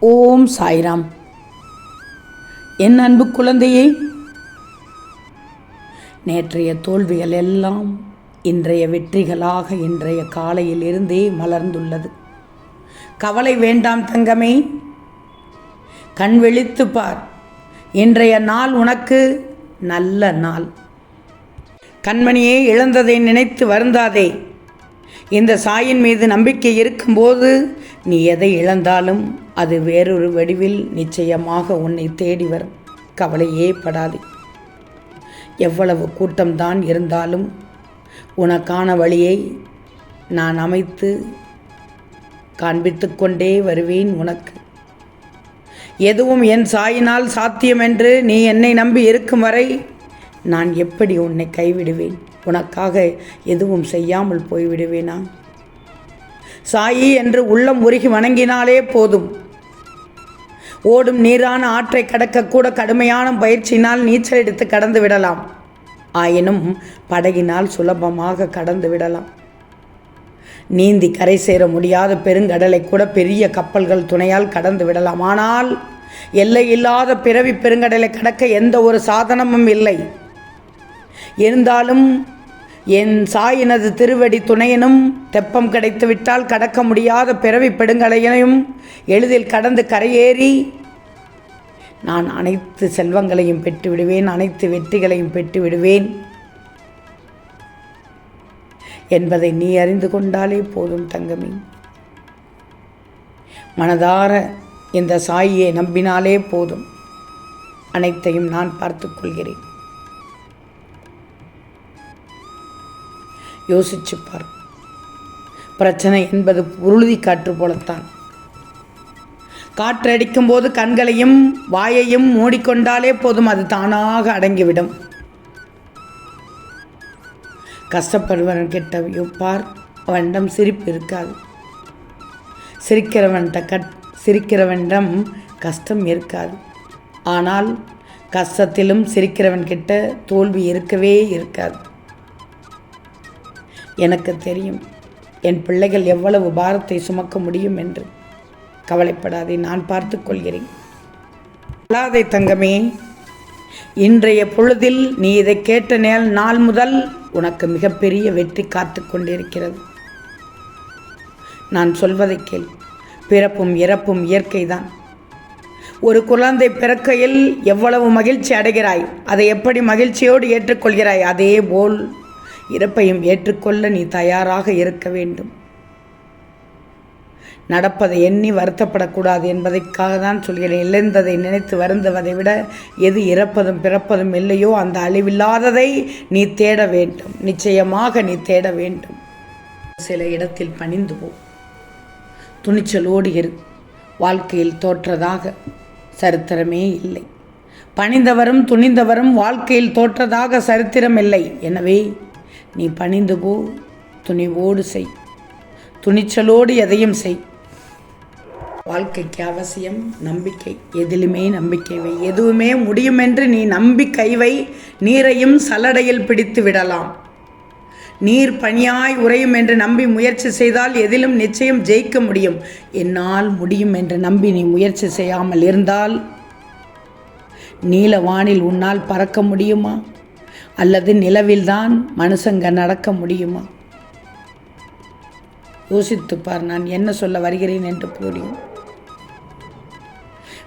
ஓம் சாய்ராம். என் அன்பு குழந்தையே நேற்றைய தோல்விகள் எல்லாம் இன்றைய வெற்றிகளாக இன்றைய காலையில் இருந்தே மலர்ந்துள்ளது. கவலை வேண்டாம் தங்கமே கண் விழித்து பார். இன்றைய நாள் உனக்கு நல்ல நாள். கண்மணியே இழந்ததை நினைத்து வருந்தாதே. இந்த சாயின் மீது நம்பிக்கை இருக்கும்போது நீ எதை இழந்தாலும் அது வேறொரு வடிவில் நிச்சயமாக உன்னை தேடி வரும் கவலையே படாதே. எவ்வளவு கூட்டம்தான் இருந்தாலும் உனக்கான வழியை நான் அமைத்து காண்பித்து கொண்டே வருவேன் உனக்கு. எதுவும் என் சாயினால் சாத்தியம் என்று நீ என்னை நம்பி இருக்கும் வரை நான் எப்படி உன்னை கைவிடுவேன்? உனக்காக எதுவும் செய்யாமல் போய்விடுவேனா? சாயி என்று உள்ளம் உருகி வணங்கினாலே போதும். ஓடும் நீரான ஆற்றை கடக்கக்கூட கடுமையான பயிற்சியினால் நீச்சல் எடுத்து கடந்து விடலாம். ஆயினும் படகினால் சுலபமாக கடந்து விடலாம். நீந்தி கரை சேர முடியாத பெருங்கடலை கூட பெரிய கப்பல்கள் துணையால் கடந்து விடலாம். ஆனால் எல்லை இல்லாத பிறவி பெருங்கடலை கடக்க எந்த ஒரு சாதனமும் இல்லை. இருந்தாலும் என் சாயினது திருவடி துணையனும் தெப்பம் கிடைத்துவிட்டால் கடக்க முடியாத பிறவி பெடுங்கலையனையும் எளிதில் கடந்து கரையேறி நான் அனைத்து செல்வங்களையும் பெற்று விடுவேன் அனைத்து வெற்றிகளையும் பெற்று விடுவேன் என்பதை நீ அறிந்து கொண்டாலே போதும் தங்கமி. மனதார இந்த சாயியை நம்பினாலே போதும். அனைத்தையும் நான் பார்த்துக்கொள்கிறேன் யோசிச்சுப்பார். யோசிச்சு பார் பிரச்சனை என்பது உறுதி காற்று போலத்தான். காற்றடிக்கும் போது கண்களையும் வாயையும் மூடிக்கொண்டாலே போதும் அது தானாக அடங்கிவிடும். கஷ்டப்படுவன் கிட்ட பார் அவனிடம் சிரிப்பு இருக்காது சிரிக்கிறவன்கிட்ட கட் சிரிக்கிறவனிடம் கஷ்டம் இருக்காது. ஆனால் கஷ்டத்திலும் சிரிக்கிறவன்கிட்ட தோல்வி இருக்கவே இருக்காது. எனக்கு தெரியும். என் பிள்ளைகள் எவ்வளவு பாரத்தை சுமக்க முடியும் என்று. கவலைப்படாதே நான் பார்த்து கொள்கிறேன். அல்லாதே தங்கமே இன்றைய பொழுதில் நீ இதை கேட்ட நேல் நாள் முதல் உனக்கு மிகப்பெரிய வெற்றி காத்து கொண்டிருக்கிறது. நான் சொல்வதை கேள். பிறப்பும் இறப்பும் இயற்கைதான். ஒரு குழந்தை பிறக்கையில் எவ்வளவு மகிழ்ச்சி அடைகிறாய்? அதை எப்படி மகிழ்ச்சியோடு ஏற்றுக்கொள்கிறாய்? அதே போல் இறப்பையும் ஏற்றுக்கொள்ள நீ தயாராக இருக்க வேண்டும். நடப்பதை எண்ணி வருத்தப்படக்கூடாது என்பதற்காக தான் சொல்கிறேன். இழந்ததை நினைத்து வருந்துவதை விட எது இறப்பதும் பிறப்பதும் இல்லையோ அந்த அழிவில்லாததை நீ தேட வேண்டும். நிச்சயமாக நீ தேட வேண்டும். சில இடத்தில் பணிந்து போ. துணிச்சலோடு இரு வாழ்க்கையில் தோற்றதாக சரித்திரமே இல்லை. பணிந்தவரும் துணிந்தவரும் வாழ்க்கையில் தோற்றதாக சரித்திரம் இல்லை. எனவே நீ பணிந்து போ துணிவோடு செய். துணிச்சலோடு எதையும் செய். வாழ்க்கைக்கு அவசியம் நம்பிக்கை. எதிலுமே நம்பிக்கை வை. எதுவுமே முடியும் என்று நீ நம்பி கைவை நீரையும் சல்லடையில் பிடித்து விடலாம். நீர் பணியாய் உறையும் என்று நம்பி முயற்சி செய்தால் எதிலும் நிச்சயம் ஜெயிக்க முடியும். என்னால் முடியும் என்று நம்பி நீ முயற்சி செய்யாமல் இருந்தால் நீல வானில் உன்னால் பறக்க முடியுமா? அல்லது நிலவில்தான் மனுஷங்க நடக்க முடியுமா? யோசித்துப்பார் நான் என்ன சொல்ல வருகிறேன் என்று புரியும்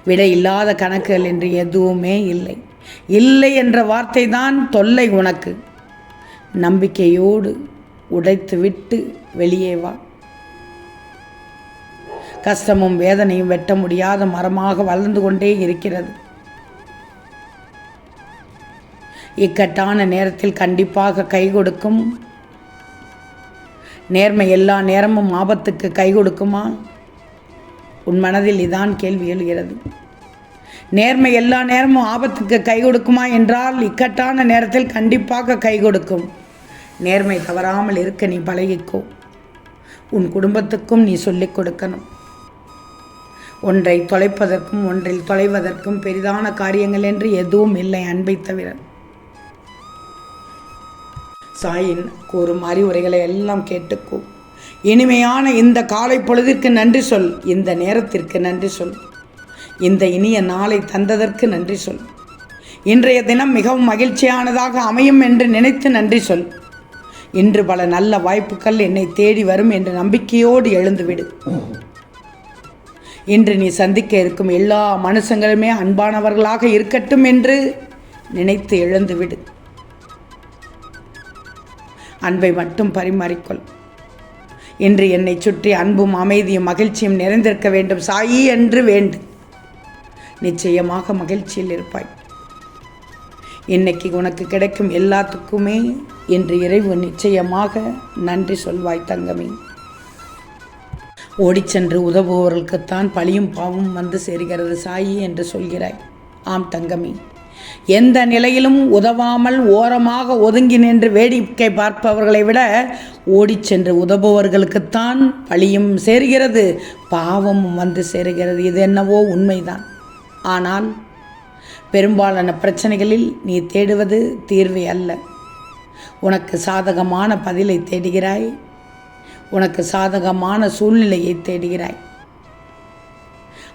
விடை இல்லாத கணக்குகள் என்று எதுவுமே இல்லை. இல்லை என்ற வார்த்தை தான் தொல்லை உனக்கு. நம்பிக்கையோடு உடைத்து விட்டு வெளியே வா. கஷ்டமும் வேதனையும் வெட்ட முடியாத மரமாக வளர்ந்து கொண்டே இருக்கிறது. இக்கட்டான நேரத்தில் கண்டிப்பாக கை கொடுக்கும். நேர்மை எல்லா நேரமும் ஆபத்துக்கு கை கொடுக்குமா? உன் மனதில் இதான் கேள்வி எழுகிறது. நேர்மை எல்லா நேரமும் ஆபத்துக்கு கை கொடுக்குமா என்றால் இக்கட்டான நேரத்தில் கண்டிப்பாக கை கொடுக்கும். நேர்மை தவறாமல் இருக்க நீ பழகிக்கோ. உன் குடும்பத்துக்கும் நீ சொல்லிக் கொடுக்கணும். ஒன்றை தொலைப்பதற்கும் ஒன்றில் தொலைவதற்கும் பெரிதான காரியங்கள் என்று எதுவும் இல்லை அன்பை தவிர. சாயின் கூறும் அறிவுரைகளை எல்லாம் கேட்டுக்கோ. இனிமையான இந்த காலை பொழுதிற்கு நன்றி சொல். இந்த நேரத்திற்கு நன்றி சொல். இந்த இனிய நாளை தந்ததற்கு நன்றி சொல். இன்றைய தினம் மிகவும் மகிழ்ச்சியானதாக அமையும் என்று நினைத்து நன்றி சொல். இன்று பல நல்ல வாய்ப்புகள் என்னை தேடி வரும் என்ற நம்பிக்கையோடு எழுந்துவிடு. இன்று நீ சந்திக்க இருக்கும் எல்லா மனுஷங்களுமே அன்பானவர்களாக இருக்கட்டும் என்று நினைத்து எழுந்துவிடு. அன்பை மட்டும் பரிமாறிக்கொள். இன்று என்னை சுற்றி அன்பும் அமைதியும் மகிழ்ச்சியும் நிறைந்திருக்க வேண்டும். சாயி என்று வேண்டு. நிச்சயமாக மகிழ்ச்சியில் இருப்பாய். இன்னைக்கு உனக்கு கிடைக்கும் எல்லாத்துக்குமே என்று இறைவு நிச்சயமாக நன்றி சொல்வாய் தங்கமே. ஓடிச்சென்று உதவுபவர்களுக்குத்தான் பழியும் பாவம் வந்து சேர்கிறது சாயி என்று சொல்கிறாய். ஆம் தங்கமே. எந்த நிலையிலும் உதவாமல் ஓரமாக ஒதுங்கி நின்று வேடிக்கை பார்ப்பவர்களை விட ஓடிச் சென்று உதவுபவர்களுக்குத்தான் பழியும் சேர்கிறது பாவமும் வந்து சேருகிறது. இது என்னவோ உண்மைதான். ஆனால் பெரும்பாலான பிரச்சனைகளில் நீ தேடுவது தீர்வு அல்ல. உனக்கு சாதகமான பதிலை தேடுகிறாய். உனக்கு சாதகமான சூழ்நிலையை தேடுகிறாய்.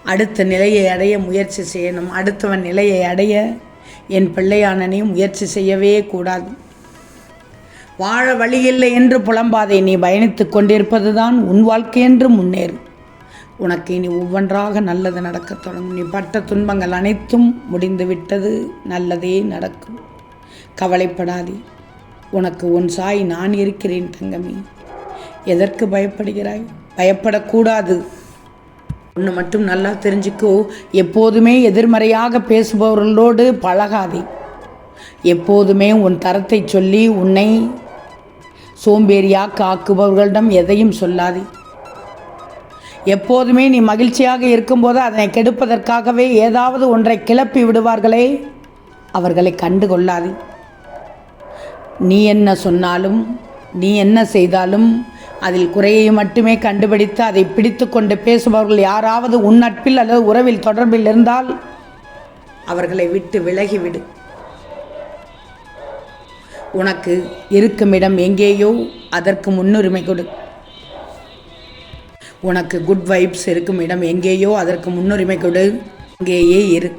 அடுத்த நிலையை அடைய முயற்சி செய்யணும். அடுத்தவன் நிலையை அடைய என் பிள்ளையானனே முயற்சி செய்யவே கூடாது. வாழ வழியில்லை என்று புலம்பாதை நீ பயணித்துக் கொண்டிருப்பதுதான் உன் வாழ்க்கை என்று முன்னேறும். உனக்கு இனி ஒவ்வொன்றாக நல்லது நடக்கத் தொடங்கும். நீ பட்ட துன்பங்கள் அனைத்தும் முடிந்துவிட்டது நல்லதே நடக்கும். கவலைப்படாதே உனக்கு உன் சாய் நான் இருக்கிறேன் தங்கமே. எதற்கு பயப்படுகிறாய்? பயப்படக்கூடாது. ஒன்று மட்டும் நல்லா தெரிஞ்சுக்கோ. எப்போதுமே எதிர்மறையாக பேசுபவர்களோடு பழகாதே. எப்போதுமே உன் தரத்தை சொல்லி உன்னை சோம்பேறியாக ஆக்குபவர்களிடம் எதையும் சொல்லாதே. எப்போதுமே நீ மகிழ்ச்சியாக இருக்கும்போது அதனை கெடுப்பதற்காகவே ஏதாவது ஒன்றை கிளப்பி விடுவார்களே. அவர்களை கண்டு கொள்ளாதே. நீ என்ன சொன்னாலும் நீ என்ன செய்தாலும் அதில் குறையை மட்டுமே கண்டுபிடித்து அதை பிடித்து கொண்டு பேசுபவர்கள் யாராவது உன் நட்பில் அல்லது உறவில் தொடர்பில் இருந்தால் அவர்களை விட்டு விலகிவிடு. உனக்கு இருக்கும் இடம் எங்கேயோ அதற்கு முன்னுரிமை கொடு. உனக்கு குட் வைப்ஸ் இருக்கும் இடம் எங்கேயோ அதற்கு முன்னுரிமை கொடு. அங்கேயே இரு.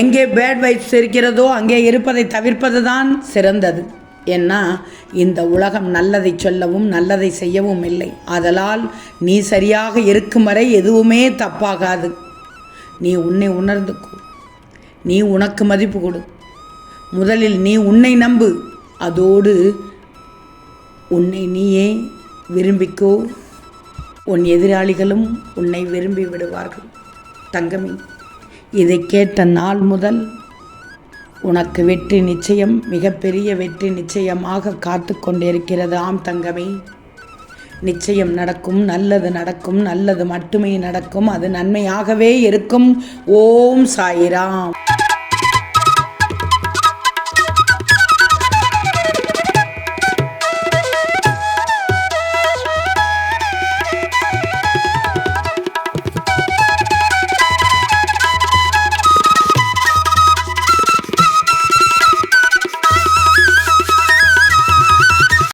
எங்கே பேட் வைப்ஸ் இருக்கிறதோ அங்கே இருப்பதை தவிர்ப்பது தான் சிறந்தது. ஏன்னா இந்த உலகம் நல்லதை சொல்லவும் நல்லதை செய்யவும் இல்லை. ஆதலால் நீ சரியாக இருக்கும் வரை எதுவுமே தப்பாகாது. நீ உன்னை உணர்ந்துக்கோ நீ உனக்கு மதிப்பு கொடு. முதலில் நீ உன்னை நம்பு. அதோடு உன்னை நீயே விரும்பிக்கோ. உன் எதிராளிகளும் உன்னை விரும்பி விடுவார்கள். தங்கமி இதை கேட்ட நாள் முதல் உனக்கு வெற்றி நிச்சயம் மிகப்பெரிய வெற்றி நிச்சயமாக காத்து கொண்டிருக்கிறது. ஆம் தங்கமே. நிச்சயம் நடக்கும் நல்லது நடக்கும் நல்லது மட்டுமே நடக்கும். அது நன்மையாகவே இருக்கும். ஓம் சாயிராம்.